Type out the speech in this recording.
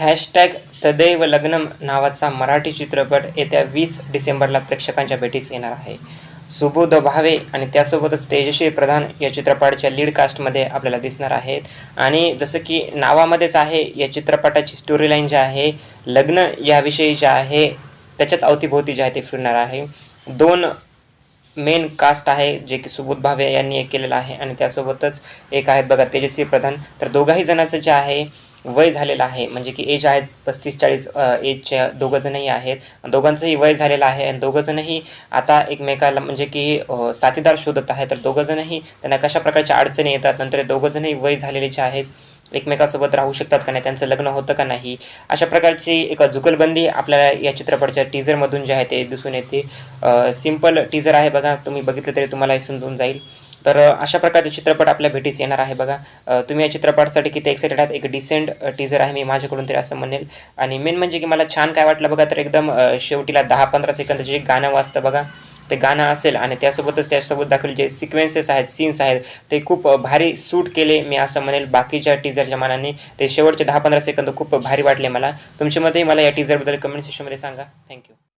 Hashtag तदैव लग्नम नावाचा मराठी चित्रपट येत्या वीस डिसेंबरला प्रेक्षकांच्या भेटीस येणार आहे. सुबोध भावे आणि त्यासोबतच तेजश्री प्रधान या चित्रपटाच्या लीड कास्टमध्ये आपल्याला दिसणार आहेत. आणि जसं की नावामध्येच आहे या चित्रपटाची स्टोरी लाईन जी आहे लग्न याविषयी जे आहे त्याच्याच अवतीभोवती जे आहे ते फिरणार आहे. दोन मेन कास्ट आहे जे की सुबोध भावे यांनी एक केलेलं आहे आणि त्यासोबतच एक आहेत बघा तेजस्वी प्रधान. तर दोघाही जणांचं जे आहे वय झालेलं आहे. म्हणजे की एज आहेत पस्तीस चाळीस एजच्या दोघंजणही आहेत. दोघांचंही वय झालेलं आहे आणि दोघंजणही आता एकमेकाला म्हणजे की साथीदार शोधत आहे तर दोघंजणही त्यांना कशा प्रकारच्या अडचणी येतात? नंतर दोघंजणही वय झालेले जे आहेत. एकमेकासोबत राहू शकतात का नाही? त्यांचं लग्न होतं का नाही? अशा प्रकारची एक जुगलबंदी आपल्याला या चित्रपटाच्या टीझरमधून जे आहे ते दिसून येते. सिंपल टीझर आहे बघा. तुम्ही बघितलं तरी तुम्हाला हे समजून जाईल. तर अशा प्रकारचे चित्रपट आपल्या भेटीस येणार आहे बघा. तुम्ही या चित्रपटासाठी किती एक्सायटेड आहात? एक डिसेंट टीझर आहे मी माझ्याकडून तरी असं म्हणेल. आणि मेन म्हणजे की मला छान काय वाटलं बघा तर एकदम शेवटीला दहा पंधरा सेकंदाचे जे गाणं वाजतं बघा ते गाणं असेल आणि त्यासोबतच त्यासोबत दाखवले जे सिक्वेन्सेस आहेत सीन्स आहेत ते खूप भारी सूट केले मी असं म्हणेल. बाकीच्या टीझरच्या मानाने ते शेवटचे दहा पंधरा सेकंद खूप भारी वाटले मला. तुमच्यामध्ये मला या टीझरबद्दल कमेंट सेक्शनमध्ये सांगा. थँक्यू